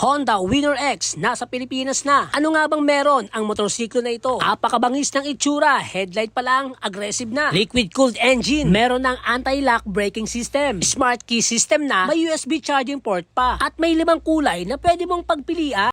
Honda Winner X nasa Pilipinas na. Ano nga bang meron ang motorsiklo na ito? Apakabangis ng itsura, headlight pa lang, aggressive na. Liquid cooled engine, meron ng anti-lock braking system. Smart key system na, may USB charging port pa. At may limang kulay na pwede mong pagpilian.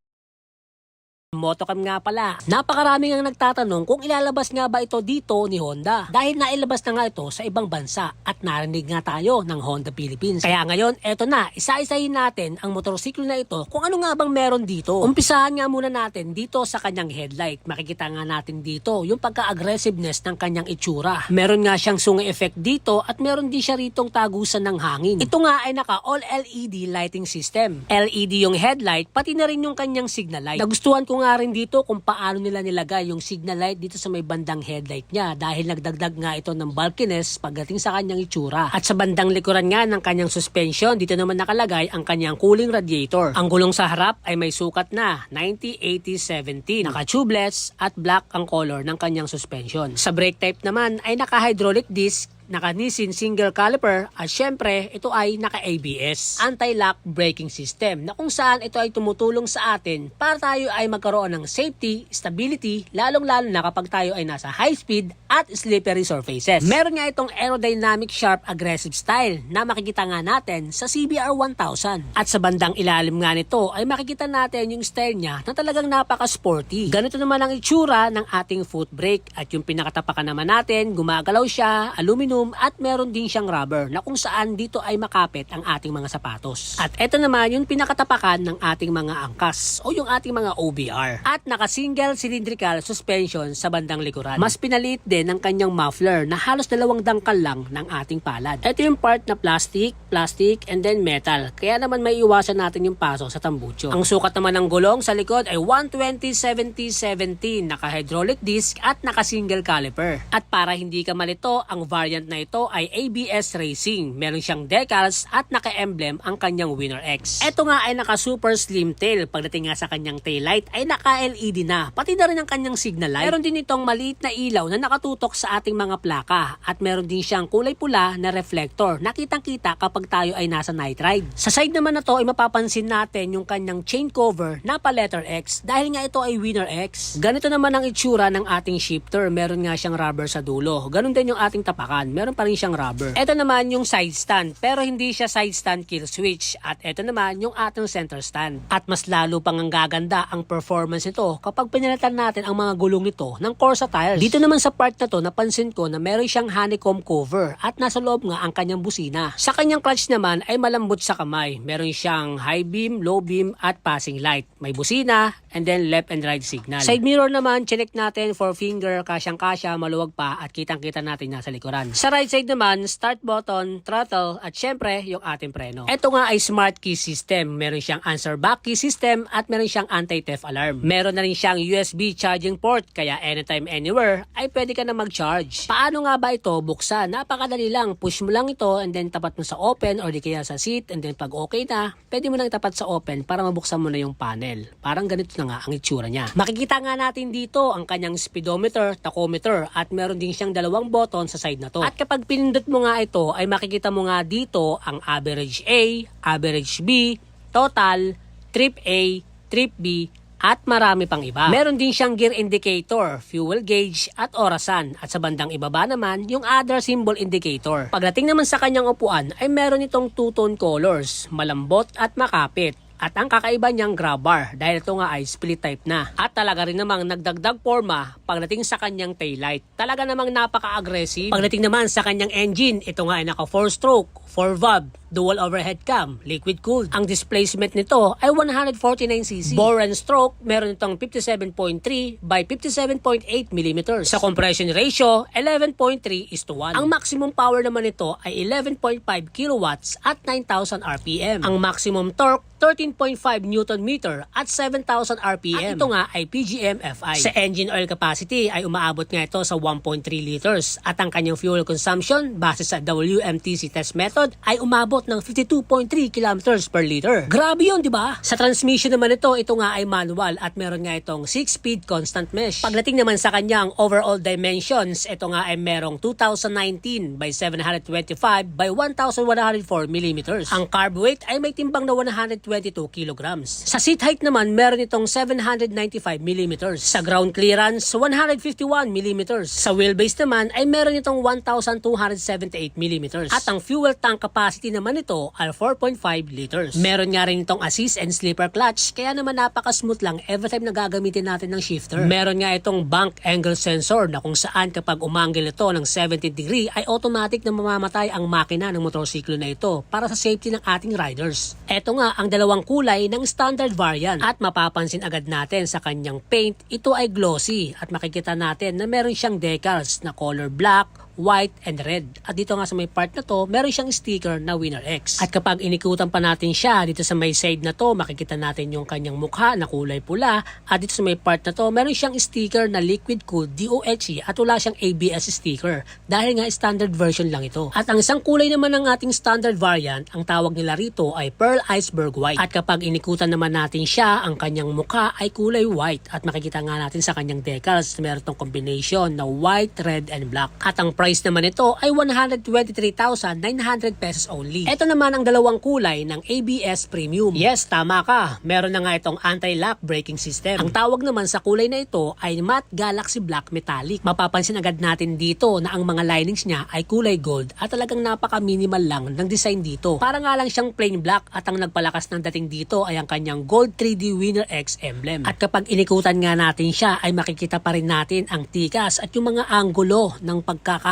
Motocam nga pala. Napakaraming ang nagtatanong kung ilalabas nga ba ito dito ni Honda. Dahil nailabas na nga ito sa ibang bansa at narinig nga tayo ng Honda Philippines. Kaya ngayon, eto na, isa-isahin natin ang motorsiklo na ito kung ano nga bang meron dito. Umpisahan nga muna natin dito sa kanyang headlight. Makikita nga natin dito yung pagka-aggressiveness ng kanyang itsura. Meron nga siyang sungi effect dito at meron din siya ritong tagusan ng hangin. Ito nga ay naka all LED lighting system. LED yung headlight pati na rin yung kanyang signal light. Nagustuhan ko nga rin dito kung paano nila nilagay yung signal light dito sa may bandang headlight niya dahil nagdagdag nga ito ng bulkiness pagdating sa kanyang itsura. At sa bandang likuran nga ng kanyang suspension, dito naman nakalagay ang kanyang cooling radiator. Ang gulong sa harap ay may sukat na 90-80-70. Naka-tubeless at black ang color ng kanyang suspension. Sa brake type naman ay naka-hydraulic disc naka-Nissin single caliper at syempre ito ay naka-ABS, anti-lock braking system na kung saan ito ay tumutulong sa atin para tayo ay magkaroon ng safety, stability, lalong-lalo na kapag tayo ay nasa high speed at slippery surfaces. Meron nga itong aerodynamic sharp aggressive style na makikita nga natin sa CBR 1000. At sa bandang ilalim nga nito ay makikita natin yung style niya na talagang napaka-sporty. Ganito naman ang itsura ng ating foot brake at yung pinakatapakan naman natin, gumagalaw siya, aluminum at meron din siyang rubber na kung saan dito ay makapit ang ating mga sapatos. At ito naman yung pinakatapakan ng ating mga angkas o yung ating mga OBR. At naka-single cylindrical suspension sa bandang likuran. Mas pinalit din ang kanyang muffler na halos dalawang dangkal lang ng ating palad. Ito yung part na plastic, plastic, and then metal. Kaya naman may iwasan natin yung paso sa tambucho. Ang sukat naman ng gulong sa likod ay 120-70-17, naka-hydraulic disc at naka-single caliper. At para hindi ka malito, ang variant na ito ay ABS Racing. Meron siyang decals at naka-emblem ang kanyang Winner X. Ito nga ay naka-super slim tail. Pagdating nga sa kanyang taillight ay naka-LED na. Pati na rin ang kanyang signal light. Meron din itong maliit na ilaw na nakatutok sa ating mga plaka. At meron din siyang kulay pula na reflector. Nakitang-kita kapag tayo ay nasa night ride. Sa side naman na to ay mapapansin natin yung kanyang chain cover na pa letter X dahil nga ito ay Winner X. Ganito naman ang itsura ng ating shifter. Meron nga siyang rubber sa dulo. Ganon din yung ating tapakan meron pa rin siyang rubber. Ito naman yung side stand, pero hindi siya side stand kill switch. At ito naman yung ating center stand. At mas lalo pang ang gaganda ang performance nito kapag pinalitan natin ang mga gulong nito ng Corsa tires. Dito naman sa part na to, napansin ko na meron siyang honeycomb cover at nasa loob nga ang kanyang busina. Sa kanyang clutch naman ay malambot sa kamay. Meron siyang high beam, low beam at passing light. May busina and then left and right signal. Side mirror naman, chinek natin for finger, kasyang-kasya, maluwag pa at kitang-kita natin nasa likuran. Sa right side naman, start button, throttle, at syempre, yung ating preno. Ito nga ay smart key system. Meron siyang answer back key system at meron siyang anti-theft alarm. Meron na rin siyang USB charging port, kaya anytime, anywhere, ay pwede ka na mag-charge. Paano nga ba ito buksan? Napakadali lang. Push mo lang ito and then tapat mo sa open or di kaya sa seat and then pag okay na, pwede mo lang tapat sa open para mabuksan mo na yung panel. Parang ganito na nga ang itsura niya. Makikita nga natin dito ang kanyang speedometer, tachometer at meron din siyang dalawang button sa side na to. At kapag pinindot mo nga ito, ay makikita mo nga dito ang average A, average B, total, trip A, trip B, at marami pang iba. Meron din siyang gear indicator, fuel gauge, at orasan. At sa bandang ibaba naman, yung other symbol indicator. Pagdating naman sa kanyang upuan, ay meron itong two-tone colors, malambot at makapit. At ang kakaiba niyang grab bar dahil ito nga ay split type na. At talaga rin namang nagdagdag forma pagdating sa kanyang taillight. Talaga namang napaka-aggressive. Pagdating naman sa kanyang engine, ito nga ay naka 4 stroke, 4 valve, dual overhead cam, liquid cooled. Ang displacement nito ay 149cc. Bore and stroke, meron itong 57.3 by 57.8 mm. Sa compression ratio, 11.3 is to 1. Ang maximum power naman nito ay 11.5 kilowatts at 9,000 RPM. Ang maximum torque, 13.5 Newton meter at 7,000 RPM. At ito nga ay PGM FI. Sa engine oil capacity ay umaabot nga ito sa 1.3 liters at ang kanyang fuel consumption base sa WMTC test method ay umabot umaabot ng 52.3 kilometers per liter. Grabe yun, di ba? Sa transmission naman ito, ito nga ay manual at meron nga itong 6-speed constant mesh. Pagdating naman sa kanyang overall dimensions, ito nga ay merong 2019 by 725 by 1104 millimeters. Ang carb weight ay may timbang na 122 kilograms. Sa seat height naman, meron itong 795 millimeters. Sa ground clearance, 151 millimeters. Sa wheelbase naman ay meron itong 1,278 millimeters. At ang fuel tank capacity naman nito ay 4.5 liters. Meron nga rin itong assist and slipper clutch kaya naman napaka-smooth lang every time na gagamitin natin ng shifter. Meron nga itong bank angle sensor na kung saan kapag umanggil ito ng 70 degree ay automatic na mamamatay ang makina ng motorsiklo na ito para sa safety ng ating riders. Ito nga ang dalawang kulay ng standard variant at mapapansin agad natin sa kanyang paint ito ay glossy at makikita natin na meron siyang decals na color black, white, and red. At dito nga sa may part na to, meron siyang sticker na Winner X. At kapag inikutan pa natin siya dito sa may side na to, makikita natin yung kanyang mukha na kulay pula. At dito sa may part na to, meron siyang sticker na Liquid Cool DOHE at wala siyang ABS sticker dahil nga standard version lang ito. At ang isang kulay naman ng ating standard variant, ang tawag nila rito ay Pearl Iceberg White. At kapag inikutan naman natin siya, ang kanyang mukha ay kulay white at makikita nga natin sa kanyang decals na meron tong combination na white, red, and black. At ang price naman nito ay 123,900 pesos only. Ito naman ang dalawang kulay ng ABS Premium. Yes, tama ka. Meron na nga itong anti-lock braking system. Ang tawag naman sa kulay na ito ay Matte Galaxy Black Metallic. Mapapansin agad natin dito na ang mga linings niya ay kulay gold at talagang napaka-minimal lang ng design dito. Para nga lang siyang plain black at ang nagpalakas ng dating dito ay ang kanyang Gold 3D Winner X emblem. At kapag inikutan nga natin siya ay makikita pa rin natin ang tikas at yung mga anggulo ng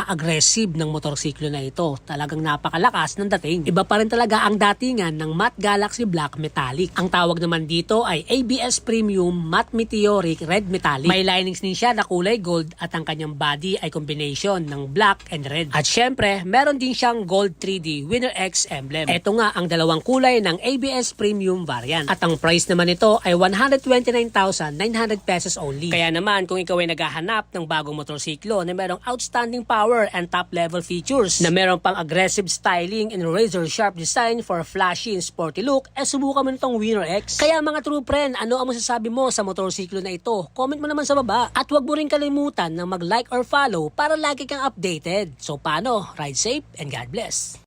pagkaka-aggressive ng motorsiklo na ito. Talagang napakalakas ng dating. Iba pa rin talaga ang datingan ng Matte Galaxy Black Metallic. Ang tawag naman dito ay ABS Premium Matte Meteoric Red Metallic. May linings din siya na kulay gold at ang kanyang body ay combination ng black and red. At syempre, meron din siyang Gold 3D Winner X emblem. Ito nga ang dalawang kulay ng ABS Premium variant. At ang price naman nito ay 129,900 pesos only. Kaya naman kung ikaw ay naghahanap ng bagong motorsiklo na merong outstanding power and top level features na meron pang aggressive styling and razor sharp design for a flashy and sporty look, eh subukan mo nitong Winner X. Kaya mga true friend, ano ang masasabi mo sa motorsiklo na ito? Comment mo naman sa baba. At huwag mo rin kalimutan na mag-like or follow para lagi kang updated. So paano? Ride safe and God bless.